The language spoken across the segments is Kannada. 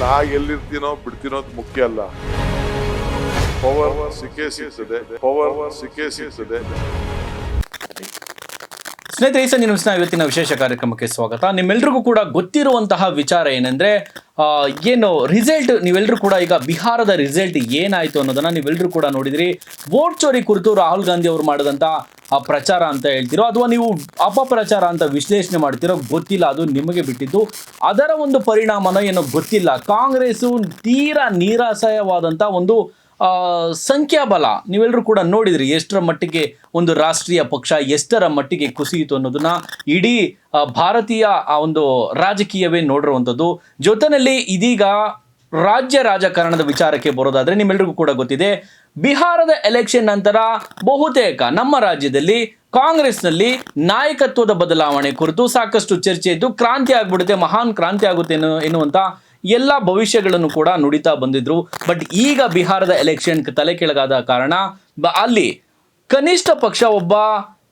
ನಾ ಎಲ್ಲಿರ್ತೀನೋ ಬಿಡ್ತೀನೋ ಮುಖ್ಯ ಅಲ್ಲ. ಪವರ್ ಸಿಕ್ಕೇ ಸಿಗ್ತದೆ. ಪವರ್ ಸಿಕ್ಕೇ ಸಿಗ್ತದೆ. ಸ್ನೇಹಿತರೆ, ಈ ಸಂಜೆ ನ್ಯೂಸ್ನ ಇವತ್ತಿನ ವಿಶೇಷ ಕಾರ್ಯಕ್ರಮಕ್ಕೆ ಸ್ವಾಗತ. ನಿಮ್ಮೆಲ್ಲರಿಗೂ ಕೂಡ ಗೊತ್ತಿರುವಂತಹ ವಿಚಾರ ಏನಂದ್ರೆ ಏನು ರಿಸಲ್ಟ್ ನೀವೆಲ್ಲರೂ ಕೂಡ ಈಗ ಬಿಹಾರದ ರಿಸಲ್ಟ್ ಏನಾಯ್ತು ಅನ್ನೋದನ್ನ ನೀವೆಲ್ಲರೂ ಕೂಡ ನೋಡಿದ್ರಿ. ವೋಟ್ ಚೋರಿ ಕುರಿತು ರಾಹುಲ್ ಗಾಂಧಿ ಅವರು ಮಾಡಿದಂತ, ಆ, ಪ್ರಚಾರ ಅಂತ ಹೇಳ್ತಿರೋ, ಅಥವಾ ನೀವು ಅಪಪ್ರಚಾರ ಅಂತ ವಿಶ್ಲೇಷಣೆ ಮಾಡ್ತಿರೋ ಗೊತ್ತಿಲ್ಲ, ಅದು ನಿಮಗೆ ಬಿಟ್ಟಿದ್ದು. ಅದರ ಒಂದು ಪರಿಣಾಮನ ಏನೋ ಗೊತ್ತಿಲ್ಲ. ಕಾಂಗ್ರೆಸ್ಸು ತೀರಾ ನೀರಾಸಯವಾದಂತ ಒಂದು ಸಂಖ್ಯಾಬಲ ನೀವೆಲ್ಲರೂ ಕೂಡ ನೋಡಿದ್ರಿ ಎಷ್ಟರ ಮಟ್ಟಿಗೆ ಒಂದು ರಾಷ್ಟ್ರೀಯ ಪಕ್ಷ, ಎಷ್ಟರ ಮಟ್ಟಿಗೆ ಕುಸಿಯಿತು ಅನ್ನೋದನ್ನ ಇಡೀ ಭಾರತೀಯ, ಆ, ಒಂದು ರಾಜಕೀಯವೇ ನೋಡಿರುವಂಥದ್ದು. ಜೊತೆಯಲ್ಲಿ ಇದೀಗ ರಾಜ್ಯ ರಾಜಕಾರಣದ ವಿಚಾರಕ್ಕೆ ಬರೋದಾದರೆ ನಿಮ್ಮೆಲ್ರಿಗೂ ಕೂಡ ಗೊತ್ತಿದೆ. ಬಿಹಾರದ ಎಲೆಕ್ಷನ್ ನಂತರ ಬಹುತೇಕ ನಮ್ಮ ರಾಜ್ಯದಲ್ಲಿ ಕಾಂಗ್ರೆಸ್ನಲ್ಲಿ ನಾಯಕತ್ವದ ಬದಲಾವಣೆ ಕುರಿತು ಸಾಕಷ್ಟು ಚರ್ಚೆ ಇದ್ದು, ಕ್ರಾಂತಿ ಆಗ್ಬಿಡುತ್ತೆ, ಮಹಾನ್ ಕ್ರಾಂತಿ ಆಗುತ್ತೆ ಎನ್ನು- ಎನ್ನುವಂತ ಎಲ್ಲ ಭವಿಷ್ಯಗಳನ್ನು ಕೂಡ ನುಡಿತಾ ಬಂದಿದ್ರು. ಬಟ್ ಈಗ ಬಿಹಾರದ ಎಲೆಕ್ಷನ್ ತಲೆ ಕೆಳಗಾದ ಕಾರಣ ಅಲ್ಲಿ ಕನಿಷ್ಠ ಪಕ್ಷ ಒಬ್ಬ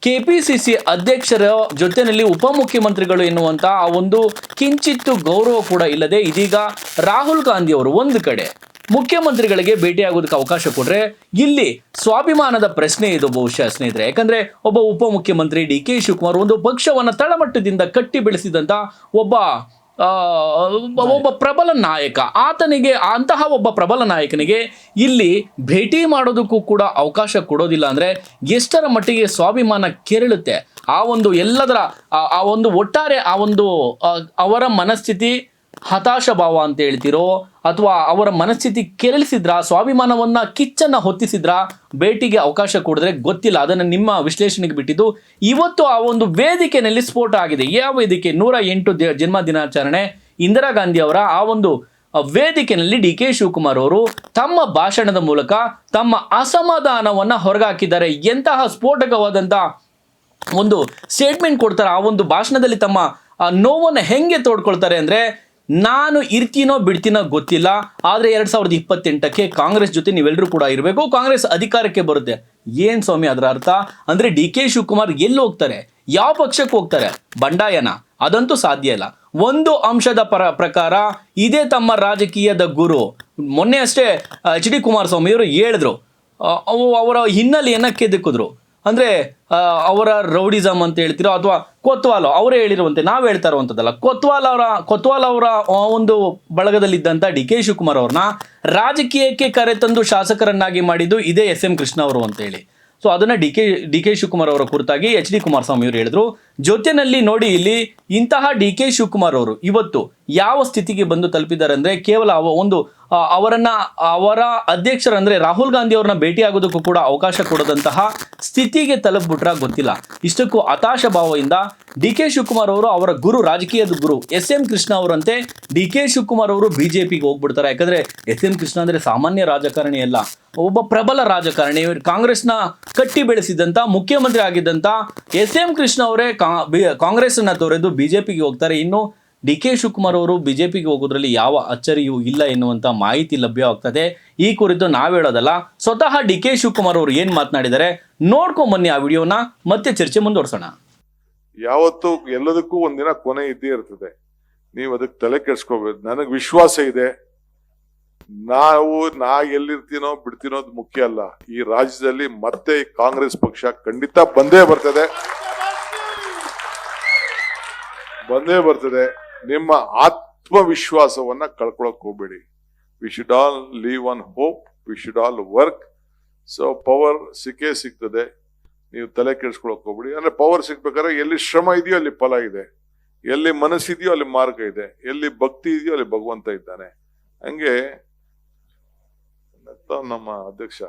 ಕೆ ಪಿ ಸಿ ಸಿ ಅಧ್ಯಕ್ಷರ ಜೊತೆಯಲ್ಲಿ ಉಪಮುಖ್ಯಮಂತ್ರಿಗಳು ಎನ್ನುವಂಥ ಆ ಒಂದು ಕಿಂಚಿತ್ತು ಗೌರವ ಕೂಡ ಇಲ್ಲದೆ ಇದೀಗ ರಾಹುಲ್ ಗಾಂಧಿ ಅವರು ಒಂದು ಕಡೆ ಮುಖ್ಯಮಂತ್ರಿಗಳಿಗೆ ಭೇಟಿಯಾಗೋದಕ್ಕೆ ಅವಕಾಶ ಕೊಟ್ಟರೆ ಇಲ್ಲಿ ಸ್ವಾಭಿಮಾನದ ಪ್ರಶ್ನೆ ಇದು ಬಹುಶಃ ಸ್ನೇಹಿತರೆ. ಯಾಕಂದ್ರೆ ಒಬ್ಬ ಉಪಮುಖ್ಯಮಂತ್ರಿ ಡಿ ಕೆ ಶಿವಕುಮಾರ್ ಒಂದು ಪಕ್ಷವನ್ನು ತಳಮಟ್ಟದಿಂದ ಕಟ್ಟಿ ಬೆಳೆಸಿದಂಥ ಒಬ್ಬ ಒಬ್ಬ ಪ್ರಬಲ ನಾಯಕ. ಆತನಿಗೆ ಅಂತಹ ಒಬ್ಬ ಪ್ರಬಲ ನಾಯಕನಿಗೆ ಇಲ್ಲಿ ಭೇಟಿ ಮಾಡೋದಕ್ಕೂ ಕೂಡ ಅವಕಾಶ ಕೊಡೋದಿಲ್ಲ ಅಂದ್ರೆ ಎಷ್ಟರ ಮಟ್ಟಿಗೆ ಸ್ವಾಭಿಮಾನ ಕೆರಳುತ್ತೆ? ಆ ಒಂದು ಎಲ್ಲದರ ಆ- ಒಂದು ಒಟ್ಟಾರೆ ಆ ಒಂದು ಅವರ ಮನಸ್ಥಿತಿ ಹತಾಶ ಭಾವ ಅಂತ ಹೇಳ್ತಿರೋ ಅಥವಾ ಅವರ ಮನಸ್ಥಿತಿ ಕೆರಳಿಸಿದ್ರ, ಸ್ವಾಭಿಮಾನವನ್ನ ಕಿಚ್ಚನ್ನ ಹೊತ್ತಿಸಿದ್ರ, ಭೇಟಿಗೆ ಅವಕಾಶ ಕೊಡಿದ್ರೆ ಗೊತ್ತಿಲ್ಲ. ಅದನ್ನು ನಿಮ್ಮ ವಿಶ್ಲೇಷಣೆಗೆ ಬಿಟ್ಟಿದ್ದು ಇವತ್ತು ಆ ಒಂದು ವೇದಿಕೆಯಲ್ಲಿ ಸ್ಫೋಟ ಆಗಿದೆ. ಯಾವ ವೇದಿಕೆ? ನೂರ ಎಂಟು ಜನ್ಮ ದಿನಾಚರಣೆ. ಇಂದಿರಾ ಗಾಂಧಿ ಅವರ ಆ ಒಂದು ವೇದಿಕೆಯಲ್ಲಿ ಡಿ ಕೆ ಶಿವಕುಮಾರ್ ಅವರು ತಮ್ಮ ಭಾಷಣದ ಮೂಲಕ ತಮ್ಮ ಅಸಮಾಧಾನವನ್ನ ಹೊರಗಾಕಿದ್ದಾರೆ. ಎಂತಹ ಸ್ಫೋಟಕವಾದಂಥ ಒಂದು ಸ್ಟೇಟ್ಮೆಂಟ್ ಕೊಡ್ತಾರೆ. ಆ ಒಂದು ಭಾಷಣದಲ್ಲಿ ತಮ್ಮ ನೋವನ್ನು ಹೆಂಗೆ ತೋಡ್ಕೊಳ್ತಾರೆ ಅಂದ್ರೆ ನಾನು ಇರ್ತೀನೋ ಬಿಡ್ತೀನೋ ಗೊತ್ತಿಲ್ಲ, ಆದರೆ ಎರಡು ಸಾವಿರದ ಇಪ್ಪತ್ತೆಂಟಕ್ಕೆ ಕಾಂಗ್ರೆಸ್ ಜೊತೆ ನೀವೆಲ್ಲರೂ ಕೂಡ ಇರಬೇಕು. ಕಾಂಗ್ರೆಸ್ ಅಧಿಕಾರಕ್ಕೆ ಬರುತ್ತೆ. ಏನ್ ಸ್ವಾಮಿ ಅದರ ಅರ್ಥ? ಅಂದರೆ ಡಿ ಕೆ ಶಿವಕುಮಾರ್ ಎಲ್ಲಿ ಹೋಗ್ತಾರೆ? ಯಾವ ಪಕ್ಷಕ್ಕೆ ಹೋಗ್ತಾರೆ? ಬಂಡಾಯನ. ಅದಂತೂ ಸಾಧ್ಯ ಇಲ್ಲ. ಒಂದು ಅಂಶದ ಪರ ಪ್ರಕಾರ, ಇದೇ ತಮ್ಮ ರಾಜಕೀಯದ ಗುರು. ಮೊನ್ನೆ ಅಷ್ಟೇ ಎಚ್ ಡಿ ಕುಮಾರಸ್ವಾಮಿ ಅವರು ಹೇಳಿದ್ರು ಅವರ ಹಿನ್ನೆಲೆಯನ್ನು ಕೆದಕಿದ್ರು. ಅಂದ್ರೆ ಅವರ ರೌಡಿಸಮ್ ಅಂತ ಹೇಳ್ತಿರೋ ಅಥವಾ ಕೊತ್ವಾಲ್ ಅವರೇ ಹೇಳಿರುವಂತೆ ನಾವು ಹೇಳ್ತಾ ಇರುವಂಥದ್ದಲ್ಲ ಕೊತ್ವಾಲ್ ಅವರ ಕೊತ್ವಾಲ್ ಅವರ ಒಂದು ಬಳಗದಲ್ಲಿದ್ದಂಥ ಡಿ ಕೆ ಶಿವಕುಮಾರ್ ಅವ್ರನ್ನ ರಾಜಕೀಯಕ್ಕೆ ಕರೆತಂದು ಶಾಸಕರನ್ನಾಗಿ ಮಾಡಿದ್ದು ಇದೇ ಎಸ್ ಎಂ ಕೃಷ್ಣ ಅವರು ಅಂತ ಹೇಳಿ. ಸೊ ಅದನ್ನ D K D K Shivakumar ಅವರ ಕುರಿತಾಗಿ ಎಚ್ ಡಿ ಕುಮಾರಸ್ವಾಮಿ ಅವರು ಹೇಳಿದ್ರು. ಜೊತೆನಲ್ಲಿ ನೋಡಿ ಇಲ್ಲಿ ಇಂತಹ ಡಿ ಕೆ ಶಿವಕುಮಾರ್ ಅವರು ಇವತ್ತು ಯಾವ ಸ್ಥಿತಿಗೆ ಬಂದು ತಲುಪಿದ್ದಾರೆ ಅಂದರೆ ಕೇವಲ ಒಂದು ಅವರನ್ನ, ಅವರ ಅಧ್ಯಕ್ಷರಂದ್ರೆ ರಾಹುಲ್ ಗಾಂಧಿ ಅವರನ್ನ ಭೇಟಿಯಾಗೋದಕ್ಕೂ ಕೂಡ ಅವಕಾಶ ಕೊಡದಂತಹ ಸ್ಥಿತಿಗೆ ತಲುಪ್ಬಿಟ್ರ ಗೊತ್ತಿಲ್ಲ. ಇಷ್ಟಕ್ಕೂ ಹತಾಶ ಭಾವದಿಂದ ಡಿ ಕೆ ಶಿವಕುಮಾರ್ ಅವರು ಅವರ ಗುರು, ರಾಜಕೀಯದ ಗುರು ಎಸ್ ಎಂ ಕೃಷ್ಣ ಅವರಂತೆ ಡಿ ಕೆ ಶಿವಕುಮಾರ್ ಅವರು ಬಿಜೆಪಿಗೆ ಹೋಗ್ಬಿಡ್ತಾರೆ. ಯಾಕಂದ್ರೆ ಎಸ್ ಎಂ ಕೃಷ್ಣ ಅಂದ್ರೆ ಸಾಮಾನ್ಯ ರಾಜಕಾರಣಿ ಅಲ್ಲ. ಒಬ್ಬ ಪ್ರಬಲ ರಾಜಕಾರಣಿ. ಕಾಂಗ್ರೆಸ್ನ ಕಟ್ಟಿ ಬೆಳೆಸಿದಂತ, ಮುಖ್ಯಮಂತ್ರಿ ಆಗಿದ್ದಂತ ಎಸ್ ಎಂ ಕೃಷ್ಣ ಅವರೇ ಬಿ- ಕಾಂಗ್ರೆಸ್ ಅನ್ನ ತೊರೆದು ಬಿಜೆಪಿಗೆ ಹೋಗ್ತಾರೆ. ಇನ್ನು ಡಿ ಕೆ ಶಿವಕುಮಾರ್ ಅವರು ಬಿಜೆಪಿಗೆ ಹೋಗೋದ್ರಲ್ಲಿ ಯಾವ ಅಚ್ಚರಿಯೂ ಇಲ್ಲ ಎನ್ನುವಂತ ಮಾಹಿತಿ ಲಭ್ಯವಾಗ್ತದೆ. ಈ ಕುರಿತು ನಾವು ಹೇಳೋದಲ್ಲ, ಸ್ವತಃ ಡಿ ಕೆ ಶಿವಕುಮಾರ್ ಅವರು ಏನ್ ಮಾತನಾಡಿದ್ದಾರೆ ನೋಡ್ಕೊಂಡ್ ಬನ್ನಿ ಆ ವಿಡಿಯೋನ, ಮತ್ತೆ ಚರ್ಚೆ ಮುಂದುವರ್ಸೋಣ. ಯಾವತ್ತು ಎಲ್ಲದಕ್ಕೂ ಒಂದಿನ ಕೊನೆ ಇದ್ದೇ ಇರ್ತದೆ. ನೀವು ಅದಕ್ಕೆ ತಲೆ ಕೆಡ್ಸ್ಕೋಬೇಕು ನನಗೆ ವಿಶ್ವಾಸ ಇದೆ. ನಾವು, ನಾ ಎಲ್ಲಿರ್ತೀನೋ ಬಿಡ್ತೀನೋದು ಮುಖ್ಯ ಅಲ್ಲ. ಈ ರಾಜ್ಯದಲ್ಲಿ ಮತ್ತೆ ಕಾಂಗ್ರೆಸ್ ಪಕ್ಷ ಖಂಡಿತ ಬಂದೇ ಬರ್ತದೆ. ಬಂದೇ ಬರ್ತದೆ. ನಿಮ್ಮ ಆತ್ಮವಿಶ್ವಾಸವನ್ನ ಕಳ್ಕೊಳಕ್ ಹೋಗ್ಬೇಡಿ. We should all live on hope we should all work so power ಸಿಕ್ಕೇ ಸಿಗ್ತದೆ. ನೀವು ತಲೆ ಕೆಡಿಸ್ಕೊಳಕ್ ಹೋಗ್ಬಿಡಿ. ಅಂದ್ರೆ ಪವರ್ ಸಿಗ್ಬೇಕಾದ್ರೆ ಎಲ್ಲಿ ಶ್ರಮ ಇದೆಯೋ ಅಲ್ಲಿ ಫಲ ಇದೆ. ಎಲ್ಲಿ ಮನಸ್ಸಿದೆಯೋ ಅಲ್ಲಿ ಮಾರ್ಗ ಇದೆ. ಎಲ್ಲಿ ಭಕ್ತಿ ಇದೆಯೋ ಅಲ್ಲಿ ಭಗವಂತ ಇದ್ದಾನೆ. ಹಂಗೆ ನಮ್ಮ ಅಧ್ಯಕ್ಷ.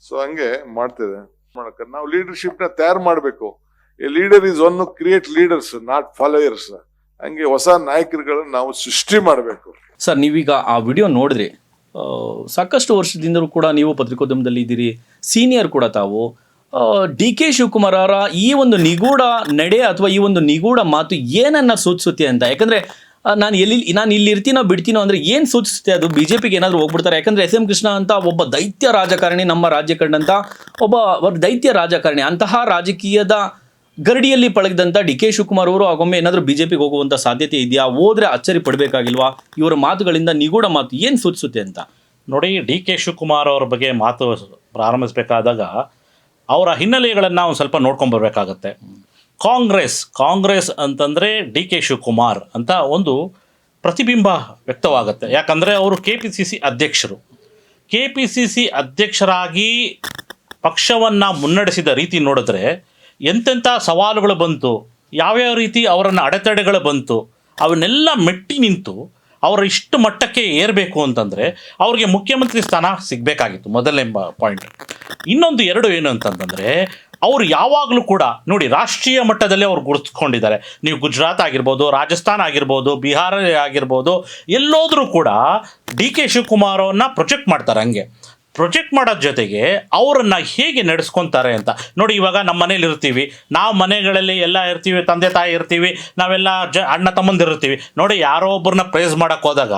ಸೊ ಹಂಗೆ ಮಾಡ್ತಿದೆ. ಮಾಡಕ ನಾವು ಲೀಡರ್ಶಿಪ್ನ ತಯಾರು ಮಾಡಬೇಕು. A leader is one create leaders not followers ಹಂಗೆ ಹೊಸ ನಾಯಕರುಗಳನ್ನ ನಾವು ಸೃಷ್ಟಿ ಮಾಡಬೇಕು. ಸರ್, ನೀವೀಗ ಆ ವಿಡಿಯೋ ನೋಡಿದ್ರಿ ಸಾಕಷ್ಟು ವರ್ಷದಿಂದಲೂ ಕೂಡ ನೀವು ಪತ್ರಿಕೋದ್ಯಮದಲ್ಲಿ ಇದ್ದೀರಿ, ಸೀನಿಯರ್ ಕೂಡ ತಾವು. ಡಿ ಕೆ ಶಿವಕುಮಾರ್ ಅವರ ಈ ಒಂದು ನಿಗೂಢ ನಡೆ ಅಥವಾ ಈ ಒಂದು ನಿಗೂಢ ಮಾತು ಏನನ್ನ ಸೂಚಿಸುತ್ತೆ ಅಂತ? ಯಾಕಂದ್ರೆ ನಾನು ಎಲ್ಲಿ, ನಾನು ಇಲ್ಲಿ ಇರ್ತೀನೋ ಬಿಡ್ತೀನೋ ಅಂದ್ರೆ ಏನ್ ಸೂಚಿಸುತ್ತೆ ಅದು? ಬಿಜೆಪಿಗೆ ಏನಾದರೂ ಹೋಗ್ಬಿಡ್ತಾರೆ. ಯಾಕಂದ್ರೆ ಎಸ್ ಎಂ ಕೃಷ್ಣ ಅಂತ ಒಬ್ಬ ದೈತ್ಯ ರಾಜಕಾರಣಿ, ನಮ್ಮ ರಾಜ್ಯ ಒಬ್ಬ ಒಬ್ಬ ದೈತ್ಯ ರಾಜಕಾರಣಿ. ಅಂತಹ ರಾಜಕೀಯದ ಗರಡಿಯಲ್ಲಿ ಪಳಗಿದಂಥ ಡಿ ಕೆ ಶಿವಕುಮಾರ್ ಅವರು ಆಗೊಮ್ಮೆ ಏನಾದರೂ ಬಿಜೆಪಿಗೆ ಹೋಗುವಂಥ ಸಾಧ್ಯತೆ ಇದೆಯಾ? ಹೋದರೆ ಅಚ್ಚರಿ ಪಡಬೇಕಾಗಿಲ್ವಾ? ಇವರ ಮಾತುಗಳಿಂದ ನಿಗೂಢ ಮಾತು ಏನು ಸೂಚಿಸುತ್ತೆ ಅಂತ? ನೋಡಿ, ಡಿ ಕೆ ಶಿವಕುಮಾರ್ ಅವ್ರ ಬಗ್ಗೆ ಮಾತು ಪ್ರಾರಂಭಿಸಬೇಕಾದಾಗ ಅವರ ಹಿನ್ನೆಲೆಗಳನ್ನು ಒಂದು ಸ್ವಲ್ಪ ನೋಡ್ಕೊಂಬರ್ಬೇಕಾಗತ್ತೆ ಕಾಂಗ್ರೆಸ್ ಕಾಂಗ್ರೆಸ್ ಅಂತಂದರೆ ಡಿ ಕೆ ಶಿವಕುಮಾರ್ ಅಂತ ಒಂದು ಪ್ರತಿಬಿಂಬ ವ್ಯಕ್ತವಾಗುತ್ತೆ. ಯಾಕಂದರೆ ಅವರು ಕೆ ಪಿ ಸಿ ಸಿ ಅಧ್ಯಕ್ಷರು. ಕೆ ಪಿ ಸಿ ಸಿ ಅಧ್ಯಕ್ಷರಾಗಿ ಪಕ್ಷವನ್ನು ಮುನ್ನಡೆಸಿದ ರೀತಿ ನೋಡಿದ್ರೆ ಎಂತೆಂಥ ಸವಾಲುಗಳು ಬಂತು, ಯಾವ್ಯಾವ ರೀತಿ ಅವರನ್ನು ಅಡೆತಡೆಗಳು ಬಂತು, ಅವನ್ನೆಲ್ಲ ಮೆಟ್ಟಿ ನಿಂತು ಅವರ ಇಷ್ಟು ಮಟ್ಟಕ್ಕೆ ಏರಬೇಕು ಅಂತಂದರೆ ಅವ್ರಿಗೆ ಮುಖ್ಯಮಂತ್ರಿ ಸ್ಥಾನ ಸಿಗಬೇಕಾಗಿತ್ತು ಮೊದಲನೇ ಪಾಯಿಂಟ್ ಇನ್ನೊಂದು ಎರಡು ಏನು ಅಂತಂತಂದರೆ ಅವರು ಯಾವಾಗಲೂ ಕೂಡ ನೋಡಿ ರಾಷ್ಟ್ರೀಯ ಮಟ್ಟದಲ್ಲಿ ಅವ್ರು ಗುರುತಿಸ್ಕೊಂಡಿದ್ದಾರೆ. ನೀವು ಗುಜರಾತ್ ಆಗಿರ್ಬೋದು, ರಾಜಸ್ಥಾನ್ ಆಗಿರ್ಬೋದು, ಬಿಹಾರ ಆಗಿರ್ಬೋದು, ಎಲ್ಲೋದ್ರೂ ಕೂಡ ಡಿ ಕೆ ಶಿವಕುಮಾರವನ್ನ ಪ್ರೊಜೆಕ್ಟ್ ಮಾಡ್ತಾರೆ ಹಂಗೆ. ಪ್ರೊಜೆಕ್ಟ್ ಮಾಡೋ ಜೊತೆಗೆ ಅವರನ್ನು ಹೇಗೆ ನಡೆಸ್ಕೊತಾರೆ ಅಂತ. ನೋಡಿ, ಇವಾಗ ನಮ್ಮ ಮನೇಲಿ ಇರ್ತೀವಿ. ನಾವು ಮನೆಗಳಲ್ಲಿ ಎಲ್ಲ ಇರ್ತೀವಿ, ತಂದೆ ತಾಯಿ ಇರ್ತೀವಿ, ನಾವೆಲ್ಲ ಜ, ಅಣ್ಣ ತಮ್ಮಂದಿರ್ತೀವಿ ನೋಡಿ, ಯಾರೋ ಒಬ್ಬರನ್ನ ಪ್ರೈಸ್ ಮಾಡೋಕ್ಕೆ ಹೋದಾಗ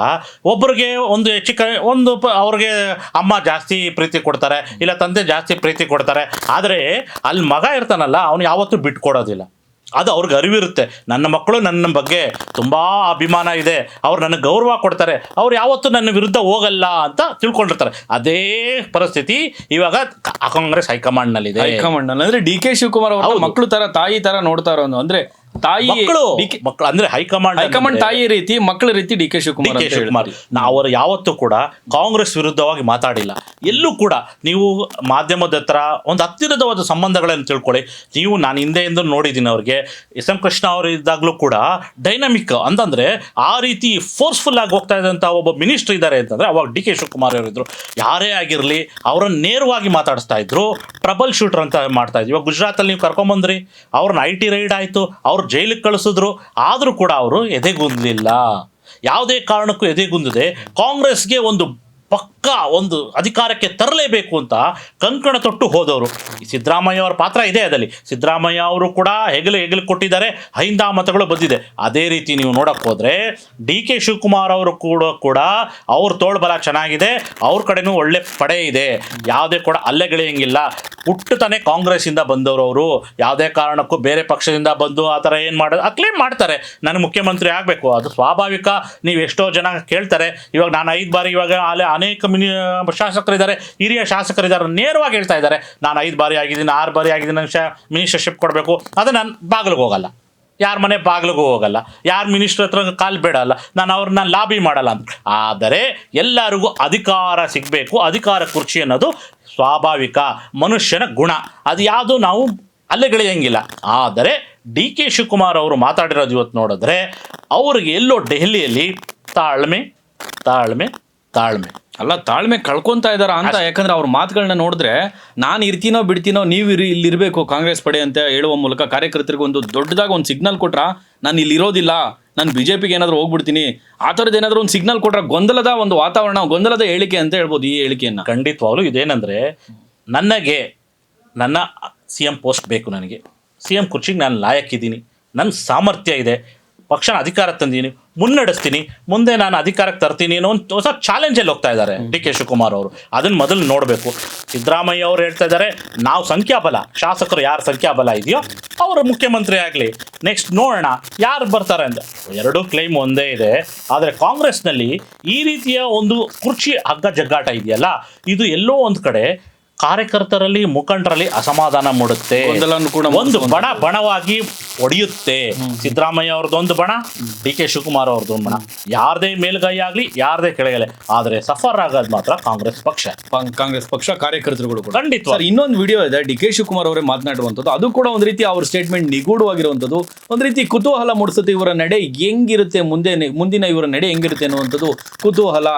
ಒಬ್ಬರಿಗೆ ಒಂದು ಹೆಚ್ಚು ಕ ಒಂದು ಪ, ಅವ್ರಿಗೆ ಅಮ್ಮ ಜಾಸ್ತಿ ಪ್ರೀತಿ ಕೊಡ್ತಾರೆ, ಇಲ್ಲ ತಂದೆ ಜಾಸ್ತಿ ಪ್ರೀತಿ ಕೊಡ್ತಾರೆ. ಆದರೆ ಅಲ್ಲಿ ಮಗ ಇರ್ತಾನಲ್ಲ, ಅವನು ಯಾವತ್ತೂ ಬಿಟ್ಕೊಡೋದಿಲ್ಲ. ಅದು ಅವ್ರಿಗೆ ಅರಿವಿರುತ್ತೆ. ನನ್ನ ಮಕ್ಕಳು ನನ್ನ ಬಗ್ಗೆ ತುಂಬ ಅಭಿಮಾನ ಇದೆ. ಅವ್ರು ನನಗೆ ಗೌರವ ಕೊಡ್ತಾರೆ. ಅವ್ರು ಯಾವತ್ತೂ ನನ್ನ ವಿರುದ್ಧ ಹೋಗಲ್ಲ ಅಂತ ತಿಳ್ಕೊಂಡಿರ್ತಾರೆ. ಅದೇ ಪರಿಸ್ಥಿತಿ ಇವಾಗ ಕಾಂಗ್ರೆಸ್ ಹೈಕಮಾಂಡ್ನಲ್ಲಿದೆ. ಹೈಕಮಾಂಡ್ ಅಂದ್ರೆ ಡಿ ಕೆ ಶಿವಕುಮಾರ್ ಅವರ. ಮಕ್ಕಳು ತರ ತಾಯಿ ತರ ನೋಡ್ತಾರೋನು ಅಂದ್ರೆ ತಾಯಿ ಮಕ್ಕಳು ಮಕ್ಕಳು ಅಂದ್ರೆ ಹೈಕಮಾಂಡ್ ಹೈಕಮಾಂಡ್ ತಾಯಿ ರೀತಿ ಮಕ್ಕಳ ರೀತಿ D K D Shivakumar K Shivakumar. ನಾವು ಅವರು ಯಾವತ್ತೂ ಕೂಡ ಕಾಂಗ್ರೆಸ್ ವಿರುದ್ಧವಾಗಿ ಮಾತಾಡಿಲ್ಲ. ಎಲ್ಲೂ ಕೂಡ ನೀವು ಮಾಧ್ಯಮದ ಹತ್ರ ಒಂದು ಹತ್ತಿರದವಾದ ಸಂಬಂಧಗಳನ್ನು ತಿಳ್ಕೊಳ್ಳಿ. ನೀವು ನಾನು ಹಿಂದೆ ಎಂದು ನೋಡಿದ್ದೀನಿ ಅವ್ರಿಗೆ. ಎಸ್ ಎಂ ಕೃಷ್ಣ ಅವರು ಇದ್ದಾಗಲೂ ಕೂಡ ಡೈನಮಿಕ್ ಅಂತಂದ್ರೆ ಆ ರೀತಿ ಫೋರ್ಸ್ಫುಲ್ ಆಗಿ ಹೋಗ್ತಾ ಇದ್ದಂಥ ಒಬ್ಬ ಮಿನಿಸ್ಟರ್ ಇದ್ದಾರೆ ಅಂತಂದ್ರೆ ಅವಾಗ ಡಿ ಕೆ ಶಿವಕುಮಾರ್ ಅವರಿದ್ರು ಯಾರೇ ಆಗಿರಲಿ ಅವರನ್ನು ನೇರವಾಗಿ ಮಾತಾಡಿಸ್ತಾ ಇದ್ರು. ಟ್ರಬಲ್ ಶೂಟರ್ ಅಂತ ಮಾಡ್ತಾ ಇದ್ವಿ ಇವಾಗ ಗುಜರಾತಲ್ಲಿ ನೀವು ಕರ್ಕೊಂಬಂದ್ರಿ. ಅವ್ರನ್ನ ಐ ಟಿ ರೈಡ್ ಆಯಿತು. ಅವ್ರು ಜೈಲಿಗೆ ಕಳಿಸಿದ್ರು ಆದರೂ ಕೂಡ ಅವರು ಎದೆಗುಂದಲಿಲ್ಲ. ಯಾವುದೇ ಕಾರಣಕ್ಕೂ ಎದೆಗುಂದದೆ. ಕಾಂಗ್ರೆಸ್ಗೆ ಒಂದು ಪಕ್ಕಾ ಒಂದು ಅಧಿಕಾರಕ್ಕೆ ತರಲೇಬೇಕು ಅಂತ ಕಂಕಣ ತೊಟ್ಟು ಹೋದವರು. ಸಿದ್ದರಾಮಯ್ಯ ಅವರ ಪಾತ್ರ ಇದೆ ಅದರಲ್ಲಿ. ಸಿದ್ದರಾಮಯ್ಯ ಅವರು ಕೂಡ ಹೆಗಲು ಹೆಗಲು ಕೊಟ್ಟಿದ್ದಾರೆ ಹೈಂದ ಮತಗಳು ಬಂದಿದೆ. ಅದೇ ರೀತಿ ನೀವು ನೋಡಕ್ಕೆ ಹೋದರೆ ಡಿ ಕೆ ಶಿವಕುಮಾರ್ ಅವರು ಕೂಡ ಕೂಡ ಅವ್ರ ತೋಳ್ಬಲ ಚೆನ್ನಾಗಿದೆ, ಅವ್ರ ಕಡೆನೂ ಒಳ್ಳೆ ಪಡೆ ಇದೆ. ಯಾವುದೇ ಕೂಡ ಅಲ್ಲೆಗೆಳೆಯಂಗಿಲ್ಲ ಹುಟ್ಟುತ್ತಾನೆ ಕಾಂಗ್ರೆಸ್ಸಿಂದ ಬಂದವರು ಅವರು. ಯಾವುದೇ ಕಾರಣಕ್ಕೂ ಬೇರೆ ಪಕ್ಷದಿಂದ ಬಂದು ಆ ಥರ ಏನು ಮಾಡೋದು ಆ ಕ್ಲೇಮ್ ಮಾಡ್ತಾರೆ. ನಾನು ಮುಖ್ಯಮಂತ್ರಿ ಆಗಬೇಕು. ಅದು ಸ್ವಾಭಾವಿಕ. ನೀವು ಎಷ್ಟೋ ಜನ ಕೇಳ್ತಾರೆ. ಇವಾಗ ನಾನು ಐದು ಬಾರಿ ಇವಾಗ ಅಲ್ಲೇ ಅನೇಕ ಮಿನಿ ಶಾಸಕರಿದ್ದಾರೆ ಹಿರಿಯ ಶಾಸಕರಿದ್ದಾರೆ ನೇರವಾಗಿ ಹೇಳ್ತಾ ಇದ್ದಾರೆ. ನಾನು ಐದು ಬಾರಿ ಆಗಿದ್ದೀನಿ, ಆರು ಬಾರಿ ಆಗಿದ್ದೀನಿ ನನಗೆ ಶಾ, ಮಿನಿಸ್ಟರ್ಶಿಪ್ ಕೊಡಬೇಕು. ಅದು ನಾನು ಬಾಗಿಲಿಗೆ ಹೋಗಲ್ಲ. ಯಾರ ಮನೆ ಬಾಗಿಲಿಗೂ ಹೋಗಲ್ಲ. ಯಾರು ಮಿನಿಸ್ಟರ್ ಹತ್ರ ಕಾಲು ಬೇಡಲ್ಲ ನಾನು ಅವ್ರನ್ನ ಲಾಬಿ ಮಾಡಲ್ಲ ಅಂತ. ಆದರೆ ಎಲ್ಲರಿಗೂ ಅಧಿಕಾರ ಸಿಗಬೇಕು. ಅಧಿಕಾರ ಕುರ್ಚಿ ಅನ್ನೋದು ಸ್ವಾಭಾವಿಕ, ಮನುಷ್ಯನ ಗುಣ. ಅದು ಯಾವುದು ನಾವು ಅಲ್ಲೆಗೆಳೆಯಂಗಿಲ್ಲ ಆದರೆ ಡಿ ಕೆ ಶಿವಕುಮಾರ್ ಅವರು ಮಾತಾಡಿರೋದು ಇವತ್ತು ನೋಡಿದ್ರೆ, ಅವ್ರಿಗೆ ಎಲ್ಲೋ ದೆಹಲಿಯಲ್ಲಿ ತಾಳ್ಮೆ ತಾಳ್ಮೆ ತಾಳ್ಮೆ. ಅಲ್ಲ ತಾಳ್ಮೆ ಕಳ್ಕೊಂತಾ ಇದಾರ ಅಂತ ಯಾಕಂದ್ರೆ ಅವ್ರ ಮಾತುಗಳನ್ನ ನೋಡಿದ್ರೆ ನಾನು ಇರ್ತೀನೋ ಬಿಡ್ತೀನೋ ನೀವು ಇರಿ ಇಲ್ಲಿ ಇರಬೇಕು ಕಾಂಗ್ರೆಸ್ ಪಡೆ ಅಂತ ಹೇಳುವ ಮೂಲಕ ಕಾರ್ಯಕರ್ತರಿಗೆ ಒಂದು ದೊಡ್ಡದಾಗ ಒಂದು ಸಿಗ್ನಲ್ ಕೊಟ್ರ? ನಾನು ಇಲ್ಲಿ ಇರೋದಿಲ್ಲ ನಾನು ಪಿಗೆ ಏನಾದರೂ ಹೋಗ್ಬಿಡ್ತೀನಿ. ಆ ಥರದ್ದು ಏನಾದರೂ ಒಂದು ಸಿಗ್ನಲ್ ಕೊಟ್ರ ಗೊಂದಲದ ಒಂದು ವಾತಾವರಣ ಗೊಂದಲದ ಹೇಳಿಕೆ ಅಂತ ಹೇಳ್ಬೋದು ಈ ಹೇಳಿಕೆಯನ್ನು. ಖಂಡಿತವಾಗ್ಲೂ ಇದೇನಂದ್ರೆ ನನಗೆ ನನ್ನ ಸಿ ಎಂ ಪೋಸ್ಟ್ ಬೇಕು ನನಗೆ. ಸಿ ಎಂ ಕುರ್ಚಿಗೆ ನಾನು ಲಾಯಕ್ಕಿದ್ದೀನಿ ನನ್ನ ಸಾಮರ್ಥ್ಯ ಇದೆ. ಪಕ್ಷನ ಅಧಿಕಾರ ತಂದೀನಿ ಮುನ್ನಡೆಸ್ತೀನಿ ಮುಂದೆ ನಾನು ಅಧಿಕಾರಕ್ಕೆ ತರ್ತೀನಿ ಅನ್ನೋ ಒಂದು ಹೊಸ ಚಾಲೆಂಜಲ್ಲಿ ಹೋಗ್ತಾ ಇದ್ದಾರೆ ಡಿ ಕೆ ಶಿವಕುಮಾರ್ ಅವರು. ಅದನ್ನ ಮೊದಲು ನೋಡಬೇಕು. ಸಿದ್ದರಾಮಯ್ಯ ಅವರು ಹೇಳ್ತಾ ಇದ್ದಾರೆ ನಾವು ಸಂಖ್ಯಾಬಲ ಶಾಸಕರು ಯಾರು ಸಂಖ್ಯಾಬಲ ಇದೆಯೋ ಅವರು ಮುಖ್ಯಮಂತ್ರಿ ಆಗಲಿ. ನೆಕ್ಸ್ಟ್ ನೋಡೋಣ ಯಾರು ಬರ್ತಾರೆ ಅಂತ. ಎರಡೂ ಕ್ಲೈಮ್ ಒಂದೇ ಇದೆ. ಆದರೆ ಕಾಂಗ್ರೆಸ್ನಲ್ಲಿ ಈ ರೀತಿಯ ಒಂದು ಕುರ್ಚಿ ಹಗ್ಗ ಜಗ್ಗಾಟ ಇದೆಯಲ್ಲ ಇದು ಎಲ್ಲೋ ಒಂದು ಕಡೆ ಕಾರ್ಯಕರ್ತರಲ್ಲಿ ಮುಖಂಡರಲ್ಲಿ ಅಸಮಾಧಾನ ಮೂಡುತ್ತೆ. ಒಂದು ಬಣ ಬಣವಾಗಿ ಒಡೆಯುತ್ತೆ. ಸಿದ್ದರಾಮಯ್ಯ ಅವ್ರದ್ದೊಂದು ಬಣ ಡಿ ಕೆ ಶಿವಕುಮಾರ್ ಅವ್ರದ್ದು ಬಣ. ಯಾರದೇ ಮೇಲ್ಗೈ ಆಗಲಿ ಯಾರದೇ ಕೆಳಗಲೆ. ಆದರೆ ಸಫರ್ ಆಗೋದು ಮಾತ್ರ ಕಾಂಗ್ರೆಸ್ ಪಕ್ಷ. ಕಾಂಗ್ರೆಸ್ ಪಕ್ಷ ಕಾರ್ಯಕರ್ತರುಗಳು. ಸರ್ ಇನ್ನೊಂದು ವಿಡಿಯೋ ಇದೆ. ಡಿ ಕೆ ಶಿವಕುಮಾರ್ ಅವರೇ ಮಾತನಾಡುವಂಥದ್ದು. ಅದು ಕೂಡ ಒಂದು ರೀತಿ ಅವ್ರ ಸ್ಟೇಟ್ಮೆಂಟ್ ನಿಗೂಢವಾಗಿರುವಂಥದ್ದು. ಒಂದು ರೀತಿ ಕುತೂಹಲ ಮೂಡಿಸುತ್ತೆ ಇವರ ನಡೆ. ಹೆಂಗಿರುತ್ತೆ ಮುಂದೆ ಮುಂದಿನ ಇವರ ನಡೆ ಹೆಂಗಿರುತ್ತೆ ಅನ್ನುವಂಥದ್ದು ಕುತೂಹಲ.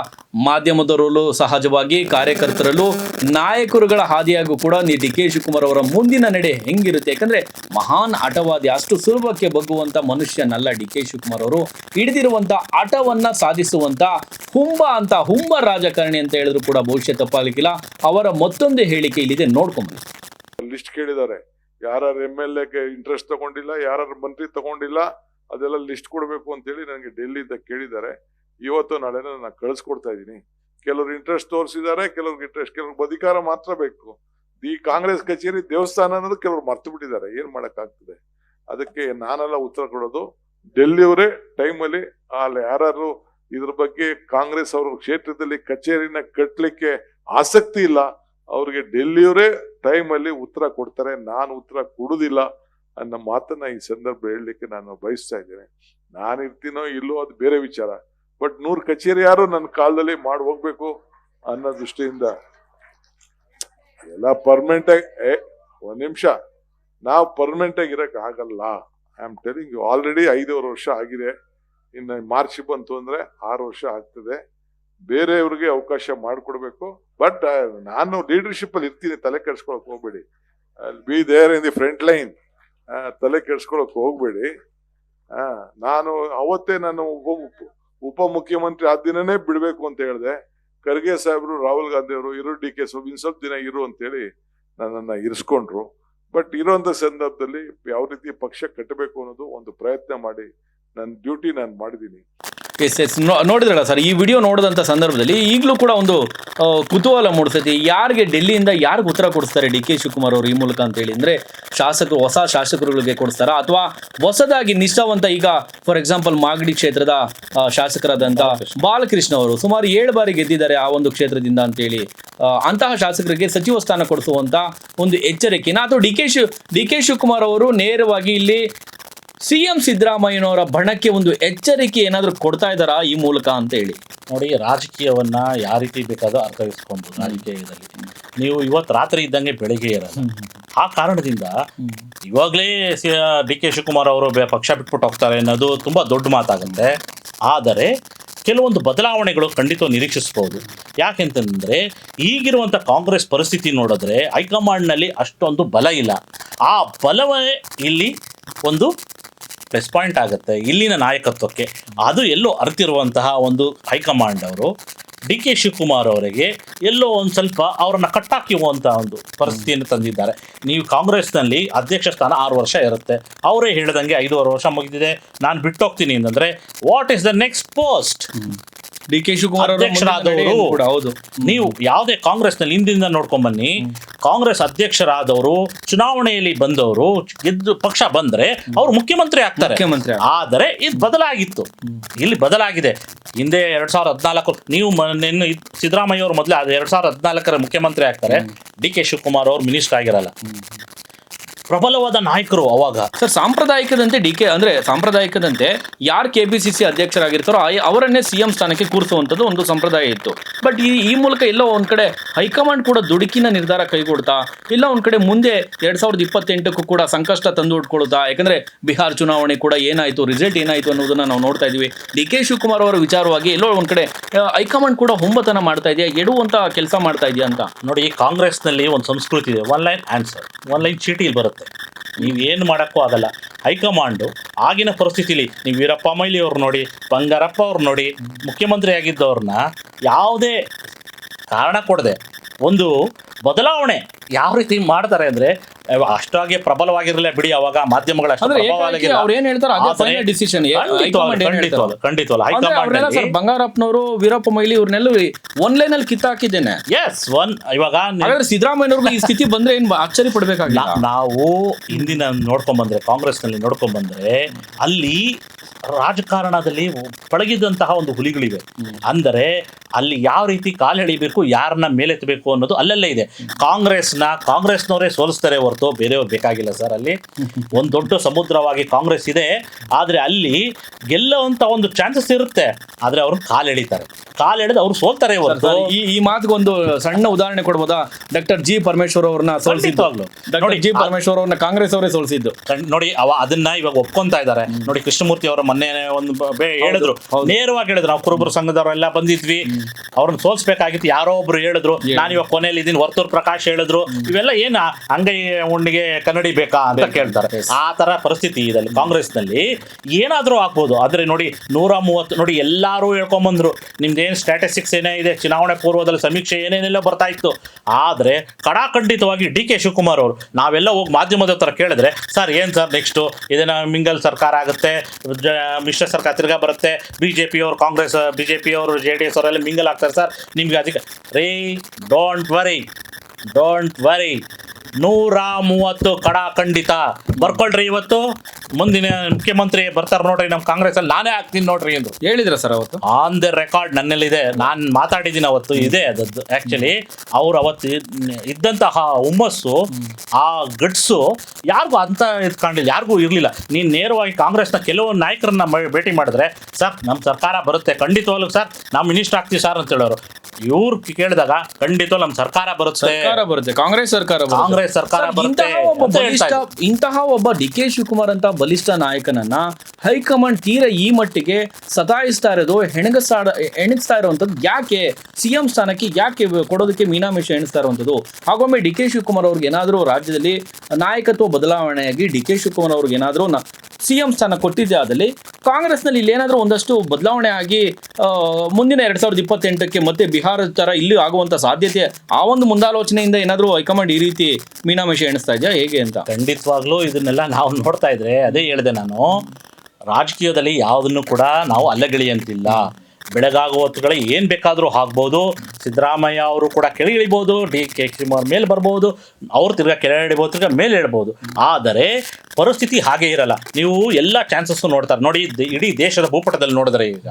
ಮಾಧ್ಯಮದವರಲ್ಲೂ ಸಹಜವಾಗಿ ಕಾರ್ಯಕರ್ತರಲ್ಲೂ ನಾಯಕರುಗಳ ಹಾದಿಯಾಗೂ ಕೂಡ ನೀ ಡಿ ಕೆ ಶಿವಕುಮಾರ್ ಅವರ ಮುಂದಿನ ನಡೆ ಹೆಂಗಿರುತ್ತೆ? ಯಾಕಂದ್ರೆ ಮಹಾನ್ ಆಟವಾದಿ ಅಷ್ಟು ಸುಲಭಕ್ಕೆ ಬಗ್ಗುವಂತ ಮನುಷ್ಯನಲ್ಲ ಡಿ. ಕೆ ಶಿವಕುಮಾರ್ ಅವರು. ಹಿಡಿದಿರುವಂತ ಆಟವನ್ನ ಸಾಧಿಸುವಂತ ಹುಂಬ ಅಂತ, ಹುಂಬ ರಾಜಕಾರಣಿ ಅಂತ ಹೇಳಿದ್ರು ಕೂಡ ಭವಿಷ್ಯ ತಪ್ಪಾಗಲಿಕ್ಕಿಲ್ಲ. ಅವರ ಮತ್ತೊಂದು ಹೇಳಿಕೆ ಇಲ್ಲಿದೆ, ನೋಡ್ಕೊಂಬನ್ನಿ. ಲಿಸ್ಟ್ ಕೇಳಿದ್ದಾರೆ. ಯಾರು ಎಂ ಎಲ್ ಎ ಇಂಟ್ರೆಸ್ಟ್ ತಗೊಂಡಿಲ್ಲ ಯಾರು ಮಂತ್ರಿ ತಗೊಂಡಿಲ್ಲ, ಅದೆಲ್ಲ ಲಿಸ್ಟ್ ಕೊಡಬೇಕು ಅಂತೇಳಿ ನನಗೆ ಡೆಲ್ಲಿಯಿಂದ ಕೇಳಿದ್ದಾರೆ. ಇವತ್ತು ನಾಳೆ ನಾನು ಕಳಿಸ್ಕೊಡ್ತಾ ಇದ್ದೀನಿ. ಕೆಲವ್ರು ಇಂಟ್ರೆಸ್ಟ್ ತೋರಿಸಿದ್ದಾರೆ, ಕೆಲವ್ರಿಗೆ ಇಂಟ್ರೆಸ್ಟ್ ಕೆಲವ್ರಿಗೆ ಅಧಿಕಾರ ಮಾತ್ರ ಬೇಕು. ಈ ಕಾಂಗ್ರೆಸ್ ಕಚೇರಿ ದೇವಸ್ಥಾನ ಅನ್ನೋದು ಕೆಲವರು ಮರ್ತು ಬಿಟ್ಟಿದ್ದಾರೆ. ಏನ್ ಮಾಡಕ್ಕಾಗ್ತದೆ? ಅದಕ್ಕೆ ನಾನೆಲ್ಲ ಉತ್ತರ ಕೊಡೋದು, ಡೆಲ್ಲಿಯವರೇ ಟೈಮಲ್ಲಿ ಅಲ್ಲಿ ಯಾರು ಇದ್ರ ಬಗ್ಗೆ ಕಾಂಗ್ರೆಸ್ ಅವ್ರ ಕ್ಷೇತ್ರದಲ್ಲಿ ಕಚೇರಿನ ಕಟ್ಟಲಿಕ್ಕೆ ಆಸಕ್ತಿ ಇಲ್ಲ, ಅವ್ರಿಗೆ ಡೆಲ್ಲಿಯವರೇ ಟೈಮಲ್ಲಿ ಉತ್ತರ ಕೊಡ್ತಾರೆ, ನಾನು ಉತ್ತರ ಕೊಡುದಿಲ್ಲ ಅನ್ನೋ ಮಾತನ್ನ ಈ ಸಂದರ್ಭ ಹೇಳಲಿಕ್ಕೆ ನಾನು ಬಯಸ್ತಾ ಇದ್ದೇನೆ. ನಾನು ಇರ್ತೀನೋ ಇಲ್ಲೋ ಅದು ಬೇರೆ ವಿಚಾರ. ಬಟ್ ನೂರು ಕಚೇರಿ ಯಾರು ನನ್ನ ಕಾಲದಲ್ಲಿ ಮಾಡಿ ಹೋಗ್ಬೇಕು ಅನ್ನೋ ದೃಷ್ಟಿಯಿಂದ ಎಲ್ಲ ಪರ್ಮನೆಂಟ್ ಆಗಿ ಒಂದ್ ನಿಮಿಷ. ನಾವು ಪರ್ಮನೆಂಟ್ ಆಗಿ ಇರಕ್ ಆಗಲ್ಲ. ಐ ಆಮ್ ಟೆಲಿಂಗ್ ಆಲ್ರೆಡಿ ಐದೂವರೆ ವರ್ಷ ಆಗಿದೆ. ಇನ್ನು ಮಾರ್ಚ್ ಬಂತು ಅಂದ್ರೆ ಆರು ವರ್ಷ ಆಗ್ತದೆ. ಬೇರೆಯವ್ರಿಗೆ ಅವಕಾಶ ಮಾಡಿಕೊಡ್ಬೇಕು. ಬಟ್ ನಾನು ಲೀಡರ್ಶಿಪ್ ಅಲ್ಲಿ ಇರ್ತೀನಿ, ತಲೆ ಕೆಡ್ಸ್ಕೊಳಕ್ ಹೋಗ್ಬೇಡಿ. Be there in the front line ತಲೆ ಕೆಡ್ಸ್ಕೊಳಕ್ ಹೋಗ್ಬೇಡಿ. ನಾನು ಅವತ್ತೇ ನಾನು ಉಪ ಉಪ ಮುಖ್ಯಮಂತ್ರಿ ಆ ದಿನನೇ ಬಿಡಬೇಕು ಅಂತ ಹೇಳಿದೆ. ಖರ್ಗೆ ಸಾಹೇಬ್ರು, ರಾಹುಲ್ ಗಾಂಧಿ ಅವರು ಇರು ಡಿ ಕೆ ಸ್ವಲ್ಪ ಇನ್ ಸ್ವಲ್ಪ ದಿನ ಇರು ಅಂತೇಳಿ ನನ್ನನ್ನು ಇರಿಸ್ಕೊಂಡ್ರು. ಬಟ್ ಇರೋಂಥ ಸಂದರ್ಭದಲ್ಲಿ ಯಾವ ರೀತಿ ಪಕ್ಷ ಕಟ್ಟಬೇಕು ಅನ್ನೋದು ಒಂದು ಪ್ರಯತ್ನ ಮಾಡಿ ನನ್ನ ಡ್ಯೂಟಿ ನಾನು ಮಾಡಿದ್ದೀನಿ. ಎಸ್ ಎಸ್ ನೋಡಿದ್ರಲ್ಲ ಸರ್ ಈ ವಿಡಿಯೋ ನೋಡಿದಂಥ ಸಂದರ್ಭದಲ್ಲಿ ಈಗಲೂ ಕೂಡ ಒಂದು ಕುತೂಹಲ ಮೂಡಿಸೈತಿ ಯಾರಿಗೆ ಡೆಲ್ಲಿಯಿಂದ ಯಾರಿಗೆ ಉತ್ತರ ಕೊಡಿಸ್ತಾರೆ ಡಿ ಕೆ ಶಿವಕುಮಾರ್ ಅವರು ಈ ಮೂಲಕ ಅಂತ ಹೇಳಿ? ಅಂದ್ರೆ ಶಾಸಕರು ಹೊಸ ಶಾಸಕರುಗಳಿಗೆ ಕೊಡಿಸ್ತಾರಾ? ಅಥವಾ ಹೊಸದಾಗಿ ನಿಷ್ಠಾವಂತ ಈಗ ಫಾರ್ ಎಕ್ಸಾಂಪಲ್ ಮಾಗಡಿ ಕ್ಷೇತ್ರದ ಶಾಸಕರಾದಂತಹ ಶಾಸಕರಾದಂಥ ಬಾಲಕೃಷ್ಣ. ಅವರು ಸುಮಾರು ಏಳು ಬಾರಿ ಗೆದ್ದಿದ್ದಾರೆ ಆ ಒಂದು ಕ್ಷೇತ್ರದಿಂದ ಅಂತೇಳಿ ಅಂತಹ ಶಾಸಕರಿಗೆ ಸಚಿವ ಸ್ಥಾನ ಕೊಡಿಸುವಂತ ಒಂದು ಎಚ್ಚರಿಕೆನ ಅಥವಾ D K Shiv D K Shivakumar ಅವರು ನೇರವಾಗಿ ಇಲ್ಲಿ ಸಿ ಎಂ ಸಿದ್ದರಾಮಯ್ಯನವರ ಬಣಕ್ಕೆ ಒಂದು ಎಚ್ಚರಿಕೆ ಏನಾದರೂ ಕೊಡ್ತಾ ಇದ್ದಾರಾ ಈ ಮೂಲಕ ಅಂತ ಹೇಳಿ ನೋಡಿ ರಾಜಕೀಯವನ್ನ ಯಾವ ರೀತಿ ಬೇಕಾದರೂ ಅರ್ಥೈಸ್ಕೊಂಡು ರಾಜಕೀಯದಲ್ಲಿ ನೀವು ಇವತ್ತು ರಾತ್ರಿ ಇದ್ದಂಗೆ ಬೆಳಿಗ್ಗೆ ಇರಲ್ಲ. ಆ ಕಾರಣದಿಂದ ಇವಾಗಲೇ ಡಿ ಕೆ ಶಿವಕುಮಾರ್ ಅವರು ಪಕ್ಷ ಬಿಟ್ಬಿಟ್ಟು ಹೋಗ್ತಾರೆ ಅನ್ನೋದು ತುಂಬ ದೊಡ್ಡ ಮಾತಾಗುತ್ತೆ. ಆದರೆ ಕೆಲವೊಂದು ಬದಲಾವಣೆಗಳು ಖಂಡಿತ ನಿರೀಕ್ಷಿಸ್ಬೋದು. ಯಾಕೆಂತಂದರೆ ಈಗಿರುವಂಥ ಕಾಂಗ್ರೆಸ್ ಪರಿಸ್ಥಿತಿ ನೋಡಿದ್ರೆ ಹೈಕಮಾಂಡ್ನಲ್ಲಿ ಅಷ್ಟೊಂದು ಬಲ ಇಲ್ಲ. ಆ ಬಲವೇ ಇಲ್ಲಿ ಒಂದು ಪ್ಲಸ್ ಪಾಯಿಂಟ್ ಆಗುತ್ತೆ, ಇಲ್ಲಿನ ನಾಯಕತ್ವಕ್ಕೆ. ಅದು ಎಲ್ಲೋ ಅರ್ತಿರುವಂತಹ ಒಂದು ಹೈಕಮಾಂಡ್ ಅವರು, ಡಿ ಕೆ ಶಿವಕುಮಾರ್ ಅವರಿಗೆ ಎಲ್ಲೋ ಒಂದು ಸ್ವಲ್ಪ ಅವರನ್ನು ಕಟ್ಟಾಕಿರುವಂಥ ಒಂದು ಪರಿಸ್ಥಿತಿಯನ್ನು ತಂದಿದ್ದಾರೆ. ನೀವು ಕಾಂಗ್ರೆಸ್ನಲ್ಲಿ ಅಧ್ಯಕ್ಷ ಸ್ಥಾನ ಆರು ವರ್ಷ ಇರುತ್ತೆ. ಅವರೇ ಹೇಳಿದಂಗೆ ಐದೂವರೆ ವರ್ಷ ಮುಗಿದಿದೆ. ನಾನು ಬಿಟ್ಟೋಗ್ತೀನಿ ಅಂತಂದ್ರೆ what is the next post D K Shivakumar ಅಧ್ಯಕ್ಷರಾದವರು ಹೌದು. ನೀವು ಯಾವುದೇ ಕಾಂಗ್ರೆಸ್ನಲ್ಲಿ ಹಿಂದಿಂದ ನೋಡ್ಕೊಂಡ್ ಬನ್ನಿ. ಕಾಂಗ್ರೆಸ್ ಅಧ್ಯಕ್ಷರಾದವರು ಚುನಾವಣೆಯಲ್ಲಿ ಬಂದವರು ಗೆದ್ದು ಪಕ್ಷ ಬಂದ್ರೆ ಅವರು ಮುಖ್ಯಮಂತ್ರಿ ಆಗ್ತಾರೆ. ಮುಖ್ಯಮಂತ್ರಿ ಆದರೆ ಇದು ಬದಲಾಗಿತ್ತು. ಇಲ್ಲಿ ಬದಲಾಗಿದೆ. ಹಿಂದೆ ಎರಡ್ ಸಾವಿರದ ಹದಿನಾಲ್ಕು ನೀವು ನಿನ್ನ ಸಿದ್ದರಾಮಯ್ಯ ಅವರು ಮೊದಲೇ ಎರಡ್ ಸಾವಿರದ ಹದಿನಾಲ್ಕರ ಮುಖ್ಯಮಂತ್ರಿ ಆಗ್ತಾರೆ. ಡಿ ಕೆ ಶಿವಕುಮಾರ್ ಅವರು ಮಿನಿಸ್ಟರ್ ಆಗಿರಲ್ಲ. ಪ್ರಬಲವಾದ ನಾಯಕರು ಅವಾಗ. ಸರ್ ಸಾಂಪ್ರದಾಯಿಕದಂತೆ ಡಿ ಕೆ ಅಂದ್ರೆ ಸಾಂಪ್ರದಾಯಿಕದಂತೆ ಯಾರು ಕೆ ಪಿ ಸಿ ಸಿ ಅಧ್ಯಕ್ಷರಾಗಿರ್ತಾರೋ ಆ- ಅವರನ್ನೇ ಸಿ ಎಂ ಸ್ಥಾನಕ್ಕೆ ಕೂರಿಸುವಂಥದ್ದು ಒಂದು ಸಂಪ್ರದಾಯ ಇತ್ತು. ಬಟ್ ಈ ಈ ಮೂಲಕ ಎಲ್ಲೋ ಒಂದ್ ಕಡೆ ಹೈಕಮಾಂಡ್ ಕೂಡ ದುಡುಕಿನ ನಿರ್ಧಾರ ಕೈಗೊಡ್ತಾ ಇಲ್ಲ ಒಂದ್ ಕಡೆ ಮುಂದೆ ಎರಡ್ ಸಾವಿರದ ಇಪ್ಪತ್ತೆಂಟಕ್ಕೂ ಕೂಡ ಸಂಕಷ್ಟ ತಂದು ಉಟ್ಕೊಳ್ತಾ ಯಾಕಂದ್ರೆ ಬಿಹಾರ್ ಚುನಾವಣೆ ಕೂಡ ಏನಾಯ್ತು ರಿಸಲ್ಟ್ ಏನಾಯ್ತು ಅನ್ನೋದನ್ನ ನಾವು ನೋಡ್ತಾ ಇದೀವಿ ಡಿ ಕೆ ಶಿವಕುಮಾರ್ ಅವರ ವಿಚಾರವಾಗಿ ಎಲ್ಲೋ ಒಂದ್ ಕಡೆ ಆ, ಹೈಕಮಾಂಡ್ ಕೂಡ ಹೊಂಬತನ ಮಾಡ್ತಾ ಇದೆಯಾ ಎಡುವಂತ ಕೆಲಸ ಮಾಡ್ತಾ ಇದೆಯಾ ಅಂತ. ನೋಡಿ ಕಾಂಗ್ರೆಸ್ನಲ್ಲಿ ಒಂದು ಸಂಸ್ಕೃತಿ ಇದೆ one line answer one line ಚೀಟಿಲಿ ಬರುತ್ತೆ. ನೀವು ಏನು ಮಾಡೋಕ್ಕೂ ಆಗಲ್ಲ. ಹೈಕಮಾಂಡು ಆಗಿನ ಪರಿಸ್ಥಿತಿಲಿ ನೀವು ವೀರಪ್ಪ ಮೊಯ್ಲಿ ಅವ್ರು ನೋಡಿ, ಬಂಗಾರಪ್ಪ ಅವ್ರು ನೋಡಿ, ಮುಖ್ಯಮಂತ್ರಿ ಆಗಿದ್ದವ್ರನ್ನ ಯಾವುದೇ ಕಾರಣ ಕೊಡದೆ ಒಂದು ಬದಲಾವಣೆ ಯಾವ ರೀತಿ ಮಾಡ್ತಾರೆ ಅಂದ್ರೆ ಅಷ್ಟಾಗಿ ಪ್ರಬಲವಾಗಿರಲ್ಲ ಬಿಡಿ ಅವಾಗ ಮಾಧ್ಯಮಗಳ ಸರ್ ಬಂಗಾರಪ್ಪನವರು ವೀರಪ್ಪ ಮೈಲಿ ಇವ್ರನ್ನೆಲ್ಲ ಒನ್ ಲೈನ್ ಅಲ್ಲಿ ಕಿತ್ತಾಕಿದ್ದೇನೆ. ಎಸ್ ಒನ್ ಇವಾಗ ಸಿದ್ದರಾಮಯ್ಯನವ್ರಿಗೆ ಈ ಸ್ಥಿತಿ ಬಂದ್ರೆ ಏನ್ ಆಶ್ಚರ್ಯ ಪಡ್ಬೇಕಾಗಿಲ್ಲ ನಾವು ಹಿಂದಿನ ನೋಡ್ಕೊಂಡ್ ಬಂದ್ರೆ ಕಾಂಗ್ರೆಸ್ನಲ್ಲಿ ನೋಡ್ಕೊಂಡ್ ಬಂದ್ರೆ ಅಲ್ಲಿ ರಾಜಕಾರಣದಲ್ಲಿ ಪಳಗಿದಂತಹ ಒಂದು ಹುಲಿಗಳಿವೆ. ಅಂದರೆ ಅಲ್ಲಿ ಯಾವ ರೀತಿ ಕಾಲೆಳಿಬೇಕು ಯಾರನ್ನ ಮೇಲೆತ್ತಬೇಕು ಅನ್ನೋದು ಅಲ್ಲಲ್ಲೇ ಇದೆ. ಕಾಂಗ್ರೆಸ್ನ ಕಾಂಗ್ರೆಸ್ನವರೇ ಸೋಲಿಸ್ತಾರೆ ಹೊರತು ಬೇರೆಯವ್ರು ಬೇಕಾಗಿಲ್ಲ ಸರ್ ಅಲ್ಲಿ. ಒಂದು ದೊಡ್ಡ ಸಮುದ್ರವಾಗಿ ಕಾಂಗ್ರೆಸ್ ಇದೆ. ಆದರೆ ಅಲ್ಲಿ ಗೆಲ್ಲುವಂತ ಒಂದು ಚಾನ್ಸಸ್ ಇರುತ್ತೆ. ಆದರೆ ಅವ್ರು ಕಾಲೆಳಿತಾರೆ ಕಾಲೆಳೆದು ಅವ್ರು ಸೋಲ್ತಾರೆ ಹೊರತು. ಈ ಈ ಮಾತಿಗೆ ಒಂದು ಸಣ್ಣ ಉದಾಹರಣೆ ಕೊಡ್ಬೋದಾ? ಡಾಕ್ಟರ್ ಜಿ ಪರಮೇಶ್ವರ್ ಅವ್ರನ್ನ ಸೋಲಿಸಿದ್ದು. ನೋಡಿ, ಜಿ ಪರಮೇಶ್ವರ್ ಅವ್ರನ್ನ ಕಾಂಗ್ರೆಸ್ ಅವರೇ ಸೋಲಿಸಿದ್ದು ನೋಡಿ ಅವ ಅದನ್ನ ಇವಾಗ ಒಪ್ಕೊಂತಾ ಇದ್ದಾರೆ ನೋಡಿ ಕೃಷ್ಣಮೂರ್ತಿ ಅವರ ಮೊನ್ನೆ ಒಂದು ಬೇ ಹೇಳಿದ್ರು. ನೇರವಾಗಿ ಹೇಳಿದ್ರು. ನಾವು ಕುರುಬರು ಸಂಘದವರೆಲ್ಲ ಬಂದಿದ್ವಿ. ಅವ್ರನ್ನ ಸೋಲ್ಸ್ಬೇಕಾಗಿತ್ತು. ಯಾರೋ ಒಬ್ರು ಹೇಳಿದ್ರು. ನಾನು ಇವಾಗ ಕೊನೆಯಲ್ಲಿ ಇದೀನಿ. ವರ್ತೂರ್ ಪ್ರಕಾಶ್ ಹೇಳಿದ್ರು. ಇವೆಲ್ಲ ಏನ ಅಂಗೈ ಉಣ್ಣಿಗೆ ಕನ್ನಡಿ ಬೇಕಾ ಅಂತ ಕೇಳ್ತಾರೆ. ಆ ತರ ಪರಿಸ್ಥಿತಿ ಇದಲ್ಲಿ ಕಾಂಗ್ರೆಸ್ನಲ್ಲಿ ಏನಾದ್ರೂ ಆಗ್ಬೋದು. ಆದ್ರೆ ನೋಡಿ ನೂರ ಮೂವತ್ತು ನೋಡಿ ಎಲ್ಲಾರು ಹೇಳ್ಕೊಂಬಂದ್ರು. ನಿಮ್ದೇನು ಸ್ಟ್ಯಾಟಿಸ್ಟಿಕ್ಸ್ ಏನೇ ಇದೆ? ಚುನಾವಣೆ ಪೂರ್ವದಲ್ಲಿ ಸಮೀಕ್ಷೆ ಏನೇನೆಲ್ಲ ಬರ್ತಾ ಇತ್ತು. ಆದ್ರೆ ಕಡಾಖಂಡಿತವಾಗಿ ಡಿ ಕೆ ಶಿವಕುಮಾರ್ ಅವರು ನಾವೆಲ್ಲ ಹೋಗಿ ಮಾಧ್ಯಮದ ಹತ್ರ ಕೇಳಿದ್ರೆ ಸರ್ ಏನ್ ಸರ್ ನೆಕ್ಸ್ಟ್ ಇದನ್ನ ಮಿಂಗಲ್ ಸರ್ಕಾರ ಆಗುತ್ತೆ. ಮಿಶ್ರ ಸರ್ಕಾರ ತಿರ್ಗಾ ಬರುತ್ತೆ. ಬಿಜೆಪಿ ಪಿಯವರು ಕಾಂಗ್ರೆಸ್ ಬಿಜೆಪಿ ಪಿಯವರು ಜೆ ಡಿ ಎಸ್ ಅವರೆಲ್ಲ ಮಿಂಗಲ್ ಆಗ್ತಾರೆ ಸರ್. ನಿಮಗೆ ಅದಕ್ಕೆ ರೇ ಡೋಂಟ್ ವರಿ ಡೋಂಟ್ ವರಿ ನೂರ ಮೂವತ್ತು ಕಡ ಖಂಡಿತ. ಬರ್ಕೊಳ್ರಿ ಇವತ್ತು. ಮುಂದಿನ ಮುಖ್ಯಮಂತ್ರಿ ಬರ್ತಾರೆ ನೋಡ್ರಿ ನಮ್ಮ ಕಾಂಗ್ರೆಸ್ ಅಲ್ಲಿ ನಾನೇ ಆಗ್ತೀನಿ ನೋಡ್ರಿ ಎಂದು. ಹೇಳಿದ್ರ ಸರ್ ಅವತ್ತು? ಆನ್ ದ ರೆಕಾರ್ಡ್ ನನ್ನಲ್ಲಿದೆ. ನಾನು ಮಾತಾಡಿದ್ದೀನಿ ಅವತ್ತು ಇದೆ ಅದದ್ದು ಆಕ್ಚುಲಿ ಅವ್ರು ಅವತ್ತು ಇದ್- ಇದ್ದಂತಹ ಹುಮ್ಮಸ್ಸು ಆ ಗಟ್ಸು ಯಾರಿಗೂ ಅಂತ ಇದ್ಕೊಂಡಿಲ್ಲ ಯಾರಿಗೂ ಇರಲಿಲ್ಲ. ನೀನು ನೇರವಾಗಿ ಕಾಂಗ್ರೆಸ್ನ ಕೆಲವು ನಾಯಕರನ್ನ ಭೇಟಿ ಮಾಡಿದ್ರೆ ಸರ್ ನಮ್ಮ ಸರ್ಕಾರ ಬರುತ್ತೆ ಖಂಡಿತವಾಗ್ಲೂ ಸರ್ ನಾವು ಮಿನಿಸ್ಟರ್ ಆಗ್ತೀವಿ ಸರ್ ಅಂತ ಹೇಳೋರು ಇವ್ರು ಕೇಳಿದಾಗ ಖಂಡಿತ ನಮ್ಮ ಸರ್ಕಾರ ಬರುತ್ತೆ. ಸರ್ಕಾರ ಬರುತ್ತೆ ಕಾಂಗ್ರೆಸ್ ಸರ್ಕಾರ ಸರ್ಕಾರ ಇಂತಹ ಒಬ್ಬ ಡಿ ಕೆ ಶಿವಕುಮಾರ್ ಅಂತ ಬಲಿಷ್ಠ ನಾಯಕನನ್ನ ಹೈಕಮಾಂಡ್ ತೀರ ಈ ಮಟ್ಟಿಗೆ ಸತಾಯಿಸ್ತಾ ಇರೋದು ಹೆಣಗಸ್ತಾ ಎಣಿಸ್ತಾ ಇರುವಂತದ್ದು ಯಾಕೆ? ಸಿಎಂ ಸ್ಥಾನಕ್ಕೆ ಯಾಕೆ ಕೊಡೋದಕ್ಕೆ ಮೀನಾಮೇಷ ಎಣಿಸ್ತಾ ಇರುವಂತದ್ದು ಹಾಗೊಮ್ಮೆ ಡಿ ಕೆ ಶಿವಕುಮಾರ್ ಅವ್ರಿಗೆ ಏನಾದರೂ ರಾಜ್ಯದಲ್ಲಿ ನಾಯಕತ್ವ ಬದಲಾವಣೆಯಾಗಿ ಡಿ ಕೆ ಶಿವಕುಮಾರ್ ಅವ್ರಿಗೆ ಏನಾದರೂ ಸಿಎಂ ಸ್ಥಾನ ಕೊಟ್ಟಿದ್ದೆ ಆದಲ್ಲಿ ಕಾಂಗ್ರೆಸ್ನಲ್ಲಿ ಇಲ್ಲಿ ಏನಾದರೂ ಒಂದಷ್ಟು ಬದಲಾವಣೆ ಆಗಿ ಮುಂದಿನ ಎರಡ್ ಸಾವಿರದ ಇಪ್ಪತ್ತೆಂಟಕ್ಕೆ ಮತ್ತೆ ಬಿಹಾರದ ತರ ಇಲ್ಲಿ ಆಗುವಂತ ಸಾಧ್ಯತೆ, ಆ ಒಂದು ಮುಂದಾಲೋಚನೆಯಿಂದ ಏನಾದರೂ ಹೈಕಮಾಂಡ್ ಈ ರೀತಿ ಮೀನಾಮೇಷ ಎಣಿಸ್ತಾ ಇದೆಯಾ? ಹೇಗೆ ಅಂತ? ಖಂಡಿತವಾಗ್ಲೂ ಇದನ್ನೆಲ್ಲ ನಾವು ನೋಡ್ತಾ ಇದ್ರೆ, ಅದೇ ಹೇಳಿದೆ ನಾನು, ರಾಜಕೀಯದಲ್ಲಿ ಯಾವುದನ್ನು ಕೂಡ ನಾವು ಅಲ್ಲಗಳಿ ಅಂತಿಲ್ಲ ಬೆಳಗಾಗುವ ಹೊತ್ತುಗಳ ಏನು ಬೇಕಾದರೂ ಆಗ್ಬೋದು. ಸಿದ್ದರಾಮಯ್ಯ ಅವರು ಕೂಡ ಕೆಳಗೆ ಇಳಿಬೋದು ಡಿ ಕೆ ಶಿವಕುಮಾರ್ ಮೇಲೆ ಬರ್ಬೋದು ಅವ್ರು ತಿರ್ಗಾ ಕೆಳಗೆ ಇಳಿಬೋದು ತಿರ್ಗಾ ಮೇಲೆ ಇಳ್ಬೋದು. ಆದರೆ ಪರಿಸ್ಥಿತಿ ಹಾಗೆ ಇರಲ್ಲ. ನೀವು ಎಲ್ಲ ಚಾನ್ಸಸ್ಸು ನೋಡ್ತಾರೆ. ನೋಡಿ ಇಡೀ ದೇಶದ ಭೂಪಟದಲ್ಲಿ ನೋಡಿದ್ರೆ ಈಗ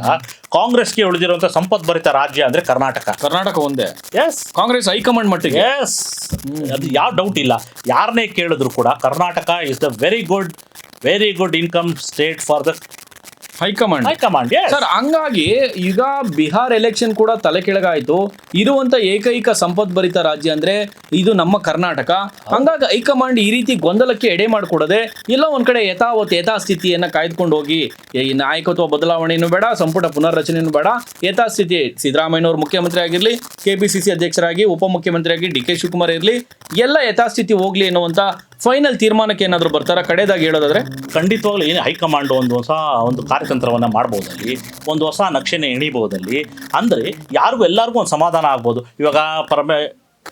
ಕಾಂಗ್ರೆಸ್ಗೆ ಉಳಿದಿರುವಂಥ ಸಂಪದ್ಭರಿತ ರಾಜ್ಯ ಅಂದರೆ ಕರ್ನಾಟಕ. ಕರ್ನಾಟಕ ಒಂದೇ. ಎಸ್ ಕಾಂಗ್ರೆಸ್ ಹೈಕಮಾಂಡ್ ಮಟ್ಟಿಗೆ. ಎಸ್ ಅದು ಯಾವ ಡೌಟ್ ಇಲ್ಲ. ಯಾರನ್ನೇ ಕೇಳಿದ್ರು ಕೂಡ Karnataka is the very good very good income state for the high command high command sir ಹಂಗಾಗಿ ಈಗ ಬಿಹಾರ್ ಎಲೆಕ್ಷನ್ ಕೂಡ ತಲೆ ಕೆಳಗಾಯ್ತು. ಇರುವಂತ ಏಕೈಕ ಸಂಪದ್ಭರಿತ ರಾಜ್ಯ ಅಂದ್ರೆ ಇದು ನಮ್ಮ ಕರ್ನಾಟಕ. ಹಂಗಾಗಿ ಹೈಕಮಾಂಡ್ ಈ ರೀತಿ ಗೊಂದಲಕ್ಕೆ ಎಡೆ ಮಾಡಿಕೊಡದೆ ಎಲ್ಲೋ ಒಂದ್ ಕಡೆ ಯಥಾವತ್ ಯಥಾಸ್ಥಿತಿಯನ್ನ ಕಾಯ್ದುಕೊಂಡು ಹೋಗಿ. ಈ ನಾಯಕತ್ವ ಬದಲಾವಣೆಯನ್ನು ಬೇಡ ಸಂಪುಟ ಪುನರ್ರಚನೆಯನ್ನು ಬೇಡ. ಯಥಾಸ್ಥಿತಿ ಸಿದ್ದರಾಮಯ್ಯನವರು ಮುಖ್ಯಮಂತ್ರಿ ಆಗಿರ್ಲಿ ಕೆಪಿಸಿಸಿ ಅಧ್ಯಕ್ಷರಾಗಿ ಉಪಮುಖ್ಯಮಂತ್ರಿಯಾಗಿ ಡಿ ಕೆ ಶಿವಕುಮಾರ್ ಇರಲಿ ಎಲ್ಲ ಯಥಾಸ್ಥಿತಿ ಹೋಗ್ಲಿ ಎನ್ನುವಂತ ಫೈನಲ್ ತೀರ್ಮಾನಕ್ಕೆ ಏನಾದ್ರು ಬರ್ತಾರ? ಕಡೆದಾಗಿ ಹೇಳೋದಾದ್ರೆ? ಖಂಡಿತವಾಗ್ಲೂ ಏನು ಹೈಕಮಾಂಡ್ ಒಂದು ಹೊಸ ಒಂದು ಕಾರ್ಯತಂತ್ರವನ್ನು ಮಾಡ್ಬೋದಲ್ಲಿ ಒಂದು ಹೊಸ ನಕ್ಷೆನ ಎಣಿಬೋದಲ್ಲಿ ಅಂದರೆ ಯಾರಿಗೂ ಎಲ್ಲರಿಗೂ ಒಂದು ಸಮಾಧಾನ ಆಗ್ಬೋದು. ಇವಾಗ ಪರಮ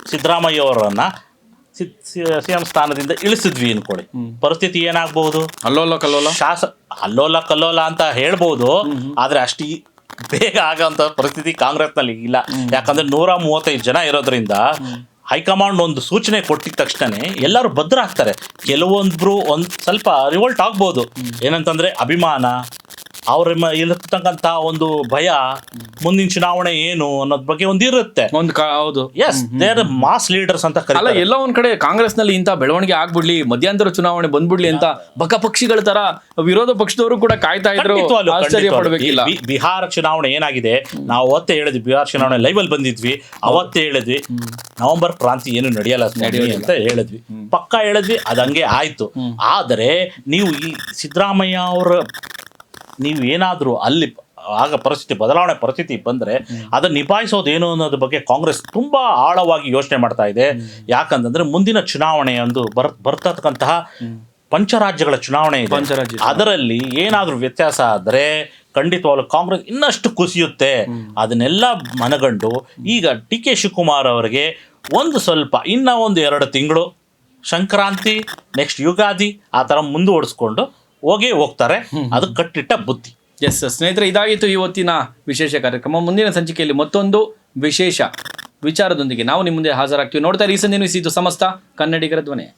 ಸಿದ್ದರಾಮಯ್ಯ ಅವರನ್ನ ಸಿ ಎಂ ಸ್ಥಾನದಿಂದ ಇಳಿಸಿದ್ವಿ ಅನ್ಕೊಳ್ಳಿ. ಪರಿಸ್ಥಿತಿ ಏನಾಗ್ಬೋದು? ಅಲ್ಲೋಲ ಕಲ್ಲೋಲ? ಶಾಸ ಅಲ್ಲೋಲ ಕಲ್ಲೋಲ ಅಂತ ಹೇಳ್ಬೋದು. ಆದ್ರೆ ಅಷ್ಟು ಈ- ಬೇಗ ಆಗಂತ ಪರಿಸ್ಥಿತಿ ಕಾಂಗ್ರೆಸ್ನಲ್ಲಿ ಇಲ್ಲ. ಯಾಕಂದ್ರೆ ನೂರ ಮೂವತ್ತೈದು ಜನ ಇರೋದ್ರಿಂದ ಹೈಕಮಾಂಡ್ ಒಂದು ಸೂಚನೆ ಕೊಟ್ಟಿದ ತಕ್ಷಣನೇ ಎಲ್ಲರೂ ಭದ್ರ ಆಗ್ತಾರೆ ಕೆಲವೊಂದ್ರು ಒಂದ್ ಸ್ವಲ್ಪ ರಿವೋಲ್ಟ್ ಆಗ್ಬೋದು. ಏನಂತಂದ್ರೆ ಅಭಿಮಾನ ಅವ್ರ ಇರತಕ್ಕಂಥ ಒಂದು ಭಯ ಮುಂದಿನ ಚುನಾವಣೆ ಏನು ಅನ್ನೋದ್ ಬಗ್ಗೆ ಒಂದು ಇರುತ್ತೆ ಒಂದು ಹೌದು ಎಸ್ ದೇರ್ ಮಾಸ್ ಲೀಡರ್ಸ್ ಅಂತ ಅಲ್ಲ ಎಲ್ಲ ಒಂದ್ ಕಡೆ ಕಾಂಗ್ರೆಸ್ನಲ್ಲಿ ಇಂತ ಬೆಳವಣಿಗೆ ಆಗ್ಬಿಡ್ಲಿ ಮಧ್ಯಂತರ ಚುನಾವಣೆ ಬಂದ್ಬಿಡ್ಲಿ ಅಂತ ಬಕ ಪಕ್ಷಿಗಳ ತರ ವಿರೋಧ ಪಕ್ಷದವರು ಕೂಡ ಕಾಯ್ತಾ ಇದ್ರು. ಆಶ್ಚರ್ಯ. ಪಡ್ಬೇಕಿಲ್ಲ. ಬಿಹಾರ ಚುನಾವಣೆ ಏನಾಗಿದೆ? ನಾವು ಅವತ್ತೇ ಹೇಳಿದ್ವಿ ಬಿಹಾರ ಚುನಾವಣೆ ಲೈವ್ ಅಲ್ಲಿ ಬಂದಿದ್ವಿ. ಅವತ್ತೇ ಹೇಳಿದ್ವಿ. ನವೆಂಬರ್ ಕ್ರಾಂತಿ ಏನು ನಡೆಯಲ್ಲ ಅಂತ ಹೇಳಿದ್ವಿ. ಪಕ್ಕ ಹೇಳಿದ್ವಿ ಅದಂಗೆ ಆಯ್ತು. ಆದರೆ ನೀವು ಈ ಸಿದ್ದರಾಮಯ್ಯ ಅವರ ನೀವು ಏನಾದರೂ ಅಲ್ಲಿ ಆಗ ಪರಿಸ್ಥಿತಿ ಬದಲಾವಣೆ ಪರಿಸ್ಥಿತಿ ಬಂದ್ರೆ ಅದನ್ನು ನಿಭಾಯಿಸೋದು ಏನು ಅನ್ನೋದ್ರ ಬಗ್ಗೆ ಕಾಂಗ್ರೆಸ್ ತುಂಬಾ ಆಳವಾಗಿ ಯೋಚನೆ ಮಾಡ್ತಾ ಇದೆ. ಯಾಕಂತಂದರೆ ಮುಂದಿನ ಚುನಾವಣೆ ಒಂದು ಬರ್ ಬರ್ತಕ್ಕಂತಹ ಪಂಚರಾಜ್ಯಗಳ ಚುನಾವಣೆ ಇದೆ. ಪಂಚರಾಜ್ಯ ಅದರಲ್ಲಿ ಏನಾದರೂ ವ್ಯತ್ಯಾಸ ಆದರೆ ಖಂಡಿತವಾಗ್ಲೂ ಕಾಂಗ್ರೆಸ್ ಇನ್ನಷ್ಟು ಕುಸಿಯುತ್ತೆ. ಅದನ್ನೆಲ್ಲ ಮನಗಂಡು ಈಗ ಡಿ ಕೆ ಶಿವಕುಮಾರ್ ಅವರಿಗೆ ಒಂದು ಸ್ವಲ್ಪ ಇನ್ನ ಒಂದು ಎರಡು ತಿಂಗಳು ಸಂಕ್ರಾಂತಿ ನೆಕ್ಸ್ಟ್ ಯುಗಾದಿ ಆ ಥರ ಮುಂದುವಡಿಸ್ಕೊಂಡು ಹೋಗೇ ಹೋಗ್ತಾರೆ. ಅದು ಕಟ್ಟಿಟ್ಟ ಬುದ್ಧಿ. ಎಸ್ ಸ್ನೇಹಿತರೆ ಇದಾಗಿತ್ತು ಇವತ್ತಿನ ವಿಶೇಷ ಕಾರ್ಯಕ್ರಮ. ಮುಂದಿನ ಸಂಚಿಕೆಯಲ್ಲಿ ಮತ್ತೊಂದು ವಿಶೇಷ ವಿಚಾರದೊಂದಿಗೆ ನಾವು ನಿಮ್ಮ ಮುಂದೆ ಹಾಜರಾಗ್ತೀವಿ. ನೋಡ್ತಾ ರೀಸನ್ ಈ ಸಂದಿನ ಇದು ಸಮಸ್ತ ಕನ್ನಡಿಗರ ಧ್ವನಿ.